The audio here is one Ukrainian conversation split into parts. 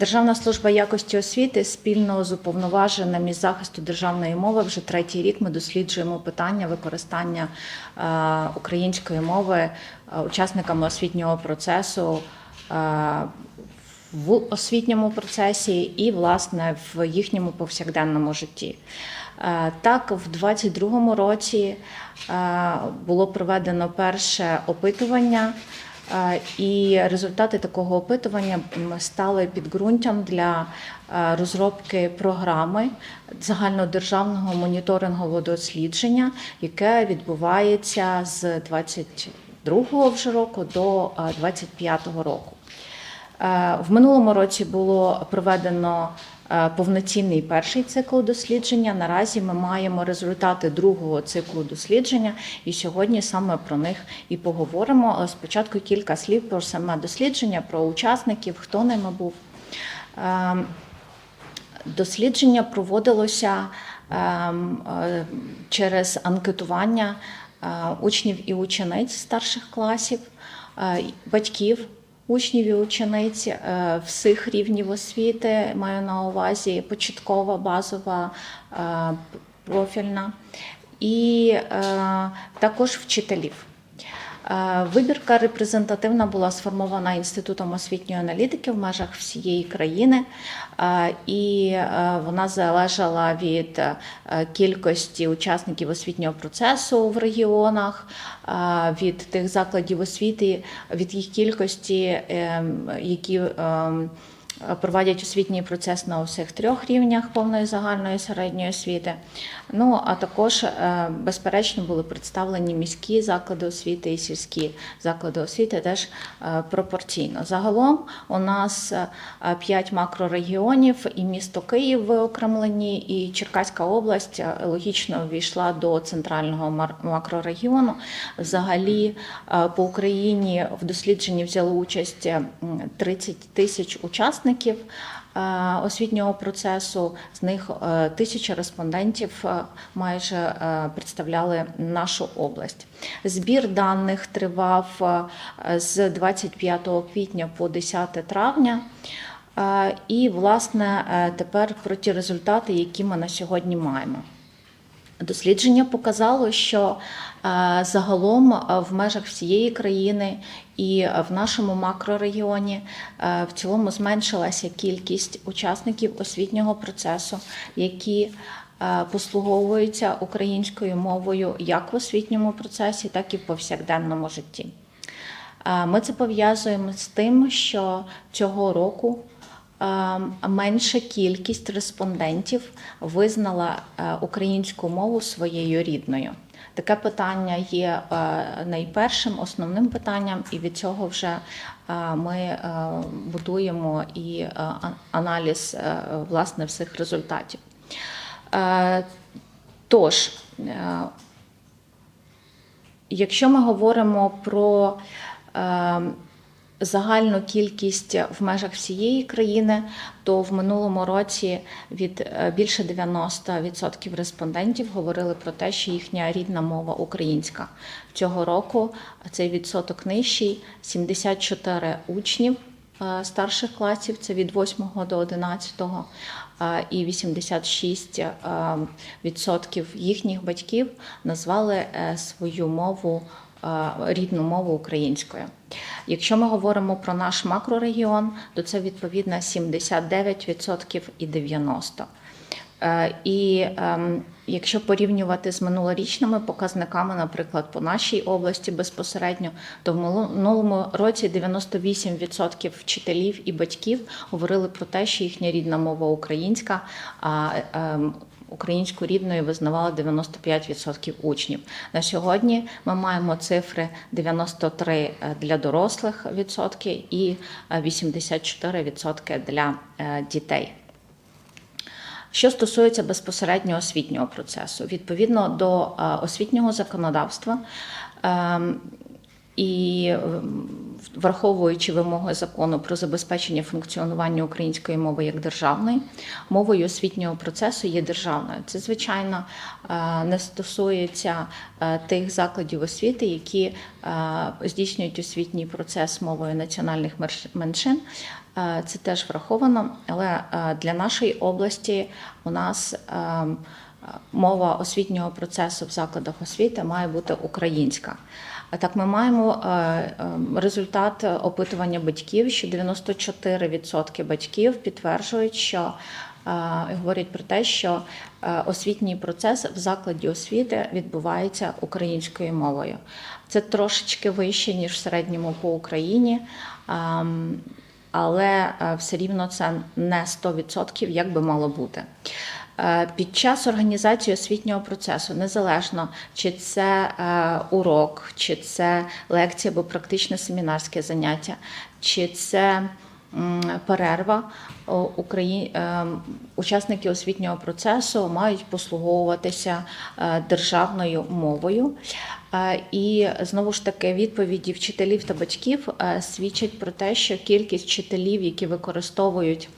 Державна служба якості освіти спільно з уповноваженим із захисту державної мови вже третій рік ми досліджуємо питання використання е, української мови е, учасниками освітнього процесу. е, в освітньому процесі і, власне, в їхньому повсякденному житті. Так, в 2022 році було проведено перше опитування, і результати такого опитування стали підґрунтям для розробки програми загальнодержавного моніторингового дослідження, яке відбувається з 22 вже року до 25 року. Е, В минулому році було проведено е, повноцінний перший цикл дослідження. Наразі ми маємо результати другого циклу дослідження, і сьогодні саме про них і поговоримо. Але спочатку кілька слів про саме дослідження, про учасників, хто ними був. Е, Дослідження проводилося ем, через анкетування учнів і учениць старших класів, батьків учнів і учениць е, всіх рівнів освіти, маю на увазі початкова, базова, е, профільна, і е, також вчителів. Е, Вибірка репрезентативна була сформована Інститутом освітньої аналітики в межах всієї країни, е, і е, вона залежала від кількості учасників освітнього процесу в регіонах, від тих закладів освіти, від їх кількості, ем, які ем, проводять освітній процес на усіх трьох рівнях повної загальної середньої освіти. Ну а також, е, безперечно, були представлені міські заклади освіти і сільські заклади освіти теж е, пропорційно. Загалом у нас е, п'ять макрорегіонів, і місто Київ виокремлені, і Черкаська область е, логічно ввійшла до центрального макрорегіону. Взагалі е, по Україні в дослідженні взяли участь е, 30 тисяч учасників е, освітнього процесу. З них е, тисяча респондентів е, майже представляли нашу область. Збір даних тривав з 25 квітня по 10 травня. І, власне, тепер про ті результати, які ми на сьогодні маємо. Дослідження показало, що загалом в межах всієї країни і в нашому макрорегіоні е, в цілому зменшилася кількість учасників освітнього процесу, які е, послуговуються українською мовою як в освітньому процесі, так і в повсякденному житті. Е, Ми це пов'язуємо з тим, що цього року е, менша кількість респондентів визнала е, українську мову своєю рідною. Таке питання є е, найпершим основним питанням, і від цього вже е, ми е, будуємо і аналіз власне всіх результатів. Тож, Якщо ми говоримо про загальну кількість в межах всієї країни, то в минулому році від е, більше 90% респондентів говорили про те, що їхня рідна мова українська. Цього року цей відсоток нижчий 74 учнів е, старших класів, це від 8 до 11, е, і 86 е, відсотків їхніх батьків назвали свою мову рідну мову українською. Якщо ми говоримо про наш макрорегіон, то це відповідно 79% і 90%. Е, І ем, якщо порівнювати з минулорічними показниками, наприклад, по нашій області безпосередньо, то в минулому році 98% вчителів і батьків говорили про те, що їхня рідна мова українська, ем, українську рідною визнавали 95% учнів. На сьогодні ми маємо цифри 93 для дорослих відсотки і е, 84 відсотки для е, дітей. Що стосується безпосередньо освітнього процесу, відповідно до е, освітнього законодавства, ем, І ем, враховуючи вимоги закону про забезпечення функціонування української мови як державної, мовою освітнього процесу є державною. Це звичайно е, не стосується е, тих закладів освіти, які е, здійснюють освітній процес мовою національних меншин. Це теж враховано, але для нашої області у нас ем, мова освітнього процесу в закладах освіти має бути українська. Так, ми маємо е, е, результат опитування батьків, що 94% батьків підтверджують, що е, говорять про те, що освітній процес в закладі освіти відбувається українською мовою. Це трошечки вище ніж в середньому по Україні. ем, Але все рівно це не 100%, як би мало бути. Е, Під час організації освітнього процесу, незалежно чи це е, урок, чи це лекція або практичне семінарське заняття, чи це перерва, Украї... е, учасники освітнього процесу мають послуговуватися державною мовою. І знову ж таки відповіді вчителів та батьків свідчать про те, що кількість вчителів, які використовують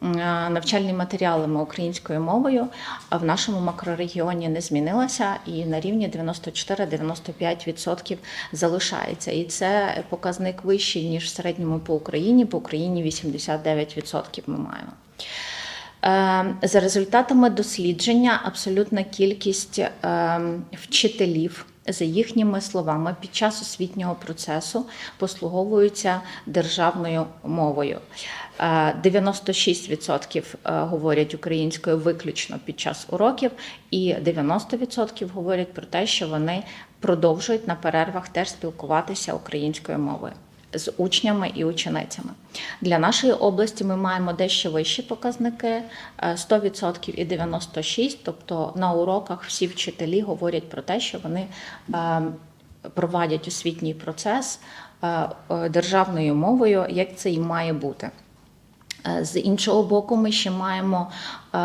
навчальні матеріали українською мовою, в нашому макрорегіоні не змінилася і на рівні 94-95% залишається. І це показник вищий ніж в середньому по Україні. По Україні 89% ми маємо. Е, За результатами дослідження, абсолютна кількість е, вчителів, за їхніми словами, під час освітнього процесу послуговуються державною мовою. Е, 96% говорять українською виключно під час уроків, і 90% говорять про те, що вони продовжують на перервах теж спілкуватися українською мовою з учнями і ученицями. Для нашої області ми маємо дещо вищі показники е, 100% і 96%, тобто на уроках всі вчителі говорять про те, що вони е, провадять освітній процес е, е, державною мовою, як це і має бути. Е, З іншого боку, ми ще маємо е,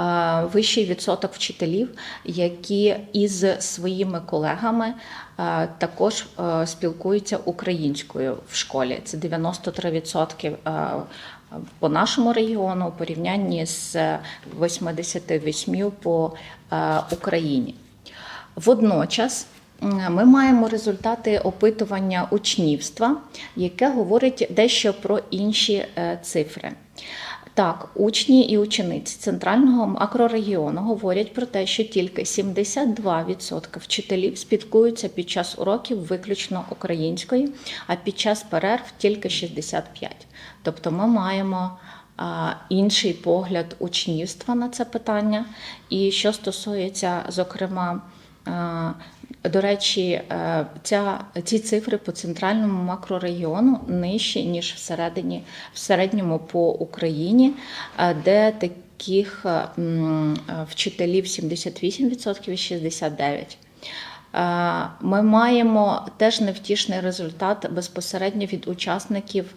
вищий відсоток вчителів, які із своїми колегами е, також спілкуються українською в школі. Це 93% е, по нашому регіону у порівнянні з 88% по Україні. Водночас ми маємо результати опитування учнівства, яке говорить дещо про інші цифри. Так, учні і учениці центрального макрорегіону говорять про те, що тільки 72% вчителів спілкуються під час уроків виключно українською, а під час перерв тільки 65%. Тобто ми маємо інший погляд учнівства на це питання. І що стосується, зокрема, до речі, е, ця, ці цифри по центральному макрорегіону нижчі, ніж всередині, в середньому по Україні, е, де таких е, вчителів 78% і 69%. Е, Ми маємо теж невтішний результат безпосередньо від учасників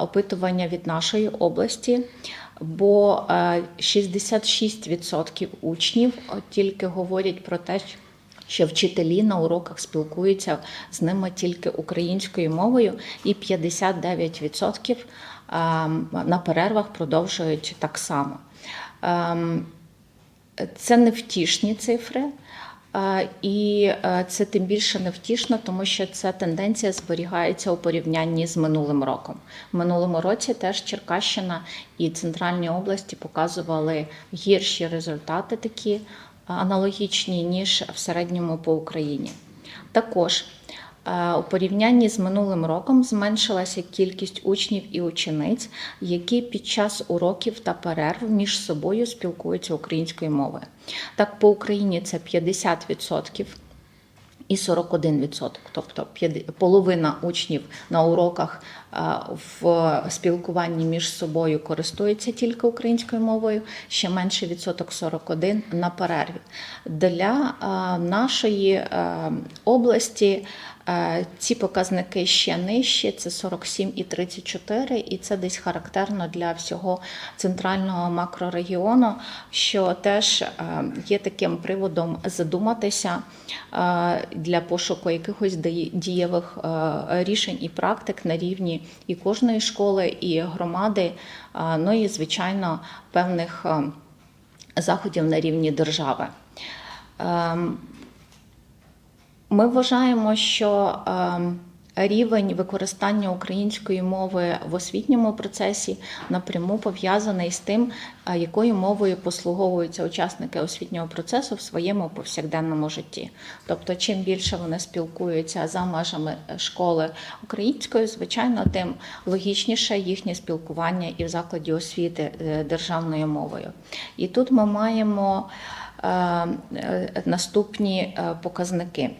опитування від нашої області, бо е, 66% учнів тільки говорять про те, що вчителі на уроках спілкуються з ними тільки українською мовою, і 59% ем, на перервах продовжують так само. Ем, Це невтішні цифри. І е, це тим більше невтішно, тому що ця тенденція зберігається у порівнянні з минулим роком. В минулому році теж Черкащина і центральні області показували гірші результати такі аналогічні, ніж в середньому по Україні. Також е, у порівнянні з минулим роком зменшилася кількість учнів і учениць, які під час уроків та перерв між собою спілкуються українською мовою. Так, по Україні це 50% і 41%, тобто половина учнів на уроках е, в спілкуванні між собою користується тільки українською мовою, ще менше відсоток 41 на перерві. Для е, нашої е, області Ці показники ще нижчі, це 47 і 34, і це десь характерно для всього центрального макрорегіону, що теж е, є таким приводом задуматися е, для пошуку якихось дієвих е, рішень і практик на рівні і кожної школи, і громади, ну і звичайно певних заходів на рівні держави. Ми вважаємо, що ем, рівень використання української мови в освітньому процесі напряму пов'язаний з тим, якою мовою послуговуються учасники освітнього процесу в своєму повсякденному житті. Тобто, чим більше вони спілкуються за межами е, школи українською, звичайно, тим логічніше їхнє спілкування і в закладі освіти е, державною мовою. І тут ми маємо е, наступні показники.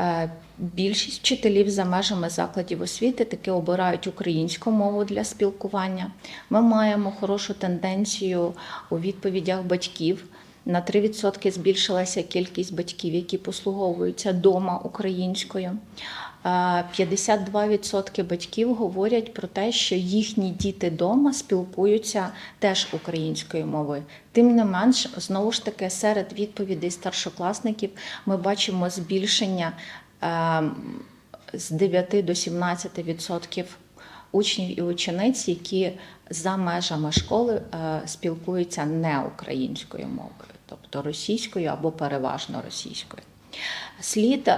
Е, Більшість вчителів за межами закладів освіти таки обирають українську мову для спілкування. Ми маємо хорошу тенденцію у відповідях батьків. На 3% збільшилася кількість батьків, які послуговуються дома українською. Е, 52% батьків говорять про те, що їхні діти дома спілкуються теж українською мовою. Тим не менш, знову ж таки, серед відповідей старшокласників ми бачимо збільшення з 9 до 17% учнів і учениць, які за межами школи спілкуються не українською мовою, тобто російською або переважно російською. Слід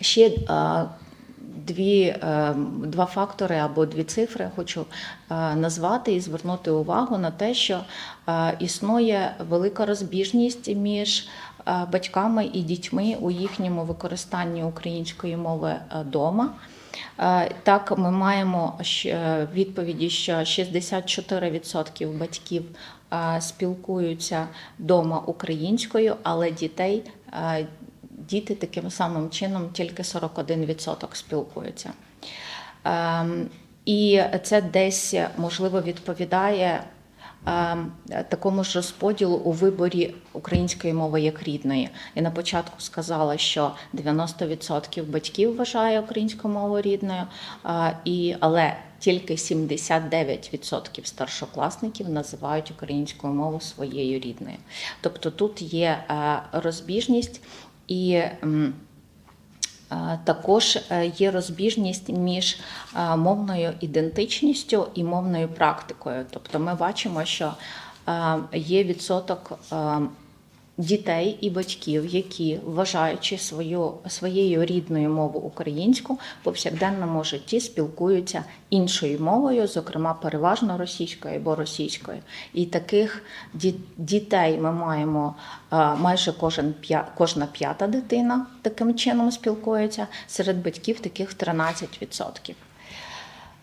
ще дві, е, два фактори або дві цифри хочу е, назвати і звернути увагу на те, що е, існує велика розбіжність між батьками і дітьми у їхньому використанні української мови вдома. Так, ми маємо відповіді, що 64% батьків спілкуються вдома українською, але дітей діти таким самим чином тільки 41% спілкуються. Ем, І це десь можливо відповідає ем, такому ж розподілу у виборі української мови як рідної. Я на початку сказала, що 90% батьків вважає українську мову рідною, і, але тільки 79% старшокласників називають українську мову своєю рідною. Тобто тут є е, розбіжність і. Також е, є розбіжність між мовною ідентичністю і мовною практикою. Тобто ми бачимо, що є відсоток дітей і батьків, які, вважаючи свою, своєю рідною мову українську, в повсякденному житті спілкуються іншою мовою, зокрема переважно російською або російською. І таких дітей ми маємо е, майже кожен кожна п'ята дитина таким чином спілкується. Серед батьків таких 13%.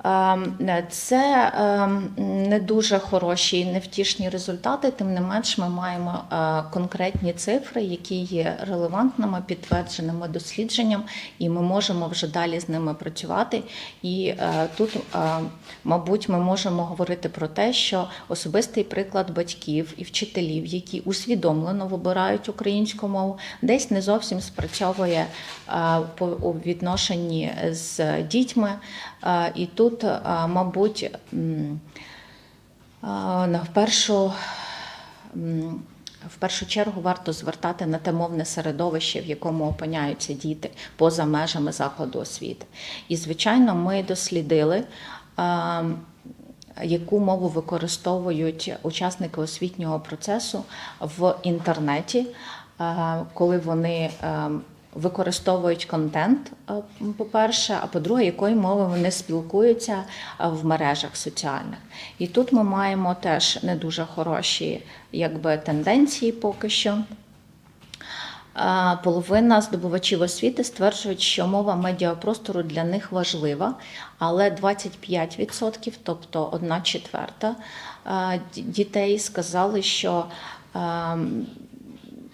Ем, Це ем, не дуже хороші і невтішні результати. Тим не менш, ми маємо е, конкретні цифри, які є релевантними, підтвердженими дослідженням, і ми можемо вже далі з ними працювати. І е, тут, е, мабуть, ми можемо говорити про те, що особистий приклад батьків і вчителів, які усвідомлено вибирають українську мову, десь не зовсім спрацьовує у відношенні з дітьми. І тут, е, мабуть, е, першу, в першу чергу варто звертати на те мовне середовище, в якому опиняються діти поза межами закладу освіти. І, звичайно, ми дослідили. Яку мову використовують учасники освітнього процесу в інтернеті, коли вони е, використовують контент, е, по-перше, а по-друге, якою мовою вони спілкуються е, в мережах соціальних. І тут ми маємо теж не дуже хороші якби, тенденції поки що. Е, Половина здобувачів освіти стверджують, що мова медіапростору для них важлива, але 25%, тобто одна четверта дітей сказали, що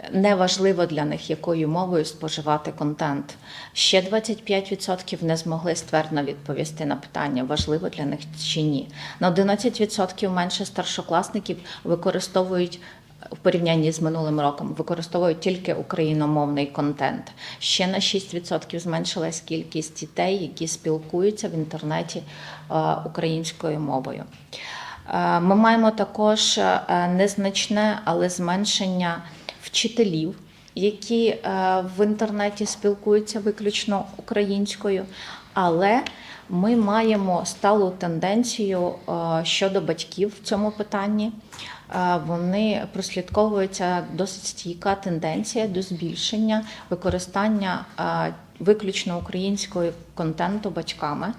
ем, не важливо для них, якою мовою споживати контент. Ще 25% не змогли ствердно відповісти на питання, важливо для них чи ні. На 11% менше старшокласників використовують в порівнянні з минулим роком використовують тільки україномовний контент. Ще на 6% зменшилась кількість дітей, які спілкуються в інтернеті е, українською мовою. Е, Ми маємо також е, незначне, але зменшення вчителів, які е, в інтернеті спілкуються виключно українською, але ми маємо сталу тенденцію е, щодо батьків в цьому питанні. Е, Вони прослідковується досить стійка тенденція до збільшення використання виключно українського контенту батьками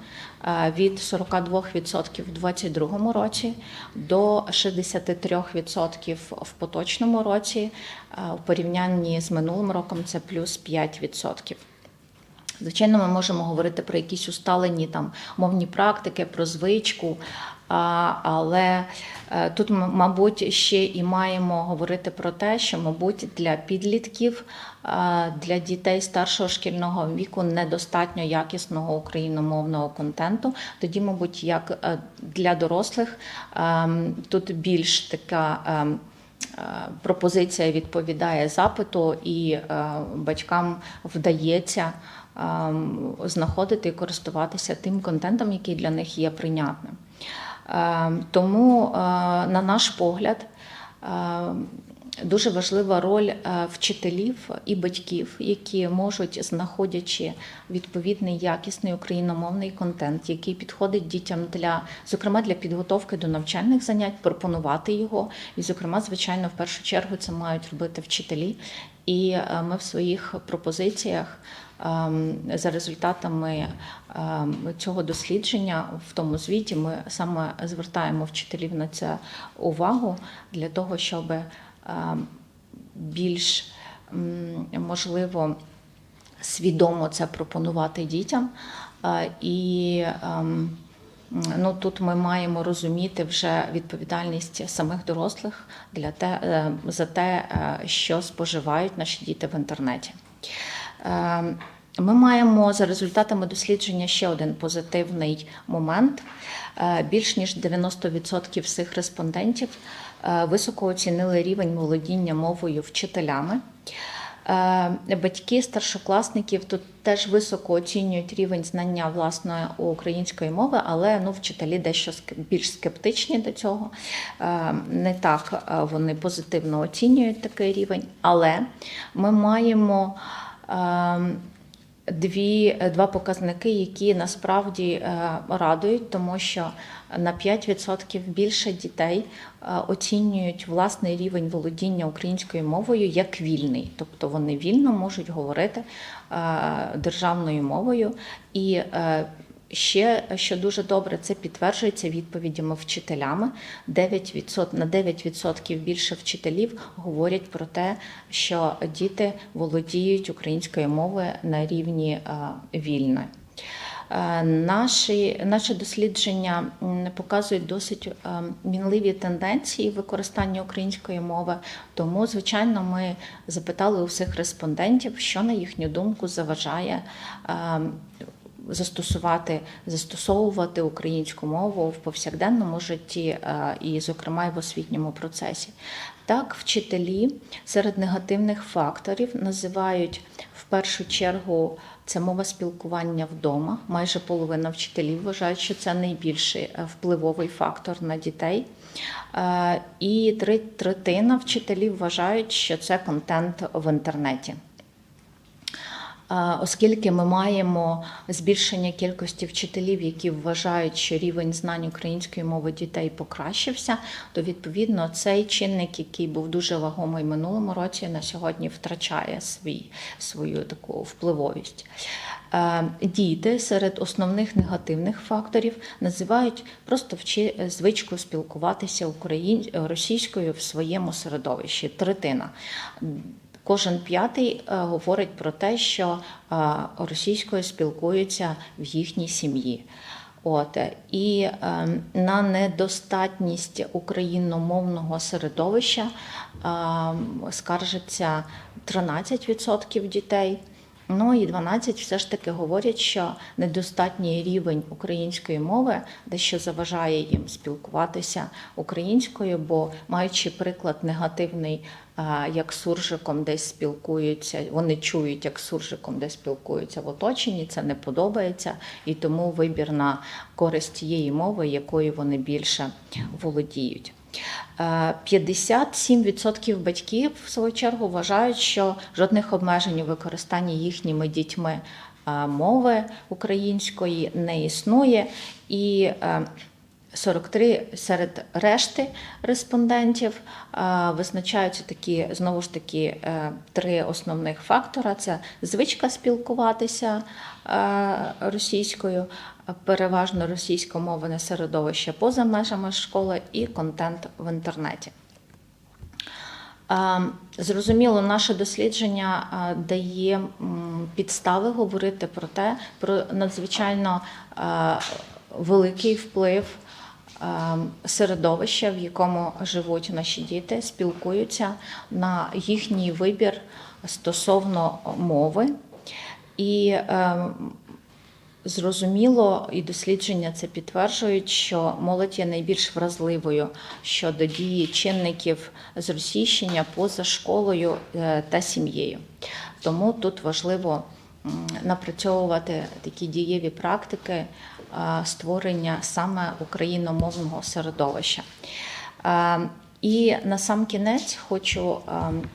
е, від 42% в 2022 році до 63% в поточному році. Е, У порівнянні з минулим роком це плюс 5%. Звичайно, ми можемо говорити про якісь усталені там мовні практики, про звичку, але е, тут, м- мабуть, ще і маємо говорити про те, що, мабуть, для підлітків, для дітей старшого шкільного віку недостатньо якісного україномовного контенту. Тоді, мабуть, як е, для дорослих ем, тут більш така. ем, е, Пропозиція відповідає запиту, і е, батькам вдається ем, знаходити і користуватися тим контентом, який для них є прийнятним. Ем, Тому, е, на наш погляд, ем, Дуже важлива роль е, вчителів і батьків, які можуть, знаходячи відповідний якісний україномовний контент, який підходить дітям для, зокрема для підготовки до навчальних занять, пропонувати його. І, зокрема, звичайно, в першу чергу це мають робити вчителі. І е, ми в своїх пропозиціях за результатами ем, цього дослідження в тому звіті ми саме звертаємо вчителів на це увагу для того, щоб ем, більш можливо свідомо це пропонувати дітям. Е, І ем, ну, тут ми маємо розуміти вже відповідальність самих дорослих для те, е, за те, е, що споживають наші діти в інтернеті. Ем, Ми маємо за результатами дослідження ще один позитивний момент. Е, Більш ніж 90% всіх респондентів е, високо оцінили рівень володіння мовою вчителями. Е, Батьки старшокласників тут теж високо оцінюють рівень знання власної української мови, але ну, вчителі дещо більш скептичні до цього. Не так вони позитивно оцінюють такий рівень. Але ми маємо дві, два показники, які насправді е, радують, тому що на 5% більше дітей е, оцінюють власний рівень володіння українською мовою як вільний, тобто вони вільно можуть говорити е, державною мовою. І е, Ще що дуже добре, це підтверджується відповідями вчителями. 9%, на 9% більше вчителів говорять про те, що діти володіють українською мовою на рівні е, вільної. Е, Наші, наше дослідження показують досить е, мінливі тенденції використання української мови. Тому, звичайно, ми запитали у всіх респондентів, що на їхню думку заважає застосувати, застосовувати українську мову в повсякденному житті е, і, зокрема, і в освітньому процесі. Так, вчителі серед негативних факторів називають в першу чергу це мова спілкування вдома. Майже половина вчителів вважають, що це найбільший е, впливовий фактор на дітей. Е, І третина вчителів вважають, що це контент в інтернеті. Оскільки ми маємо збільшення кількості вчителів, які вважають, що рівень знань української мови дітей покращився, то відповідно цей чинник, який був дуже вагомий минулому році, на сьогодні втрачає свій, свою таку впливовість. Діти серед основних негативних факторів називають просто вчи звичку спілкуватися україн... російською в своєму середовищі. Третина. Кожен п'ятий е, говорить про те, що е, російською спілкуються в їхній сім'ї. От і е, на недостатність україномовного середовища е, скаржиться 13% дітей. Ну і 12 все ж таки говорять, що недостатній рівень української мови дещо заважає їм спілкуватися українською, бо маючи приклад негативний, як суржиком десь спілкуються, вони чують, як суржиком десь спілкуються в оточенні, це не подобається, і тому вибір на користь тієї мови, якою вони більше володіють. Е, 57% батьків в свою чергу вважають, що жодних обмежень у використанні їхніми дітьми е, мови української не існує, і е, 43 серед решти респондентів визначаються такі знову ж таки е, три основних фактора: це звичка спілкуватися е, російською, переважно російськомовне середовище поза межами школи і контент в інтернеті. Е, Зрозуміло, наше дослідження дає підстави говорити про те, про надзвичайно великий вплив е, середовища, в якому живуть наші діти, спілкуються на їхній вибір стосовно мови. І е, Зрозуміло, і дослідження це підтверджують, що молодь є найбільш вразливою щодо дії чинників зросійщення поза школою е, та сім'єю. Тому тут важливо напрацьовувати такі дієві практики створення саме україномовного середовища. І на сам кінець хочу е,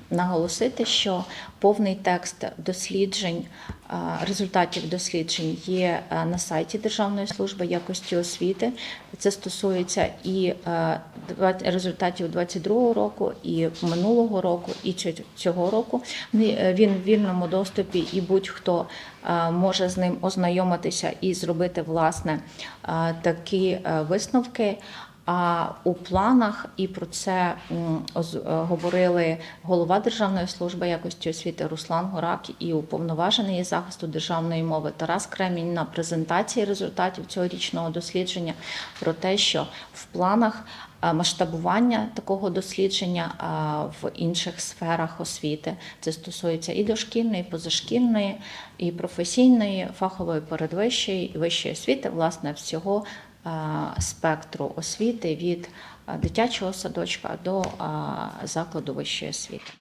наголосити, що повний текст досліджень, е, результатів досліджень є е, на сайті Державної служби якості освіти. Це стосується і результатів 22 року, і минулого року, і цього року. Він в вільному доступі, і будь-хто може з ним ознайомитися і зробити власне такі висновки. А у планах і про це е, говорили голова Державної служби якості освіти Руслан Горак і уповноважений захисту державної мови Тарас Кремінь на презентації результатів цьогорічного дослідження про те, що в планах е, масштабування такого дослідження в інших сферах освіти. Це стосується і дошкільної, і позашкільної, і професійної, фахової передвищої і вищої освіти, власне, всього е, спектру освіти від е, дитячого садочка до е, закладу вищої освіти.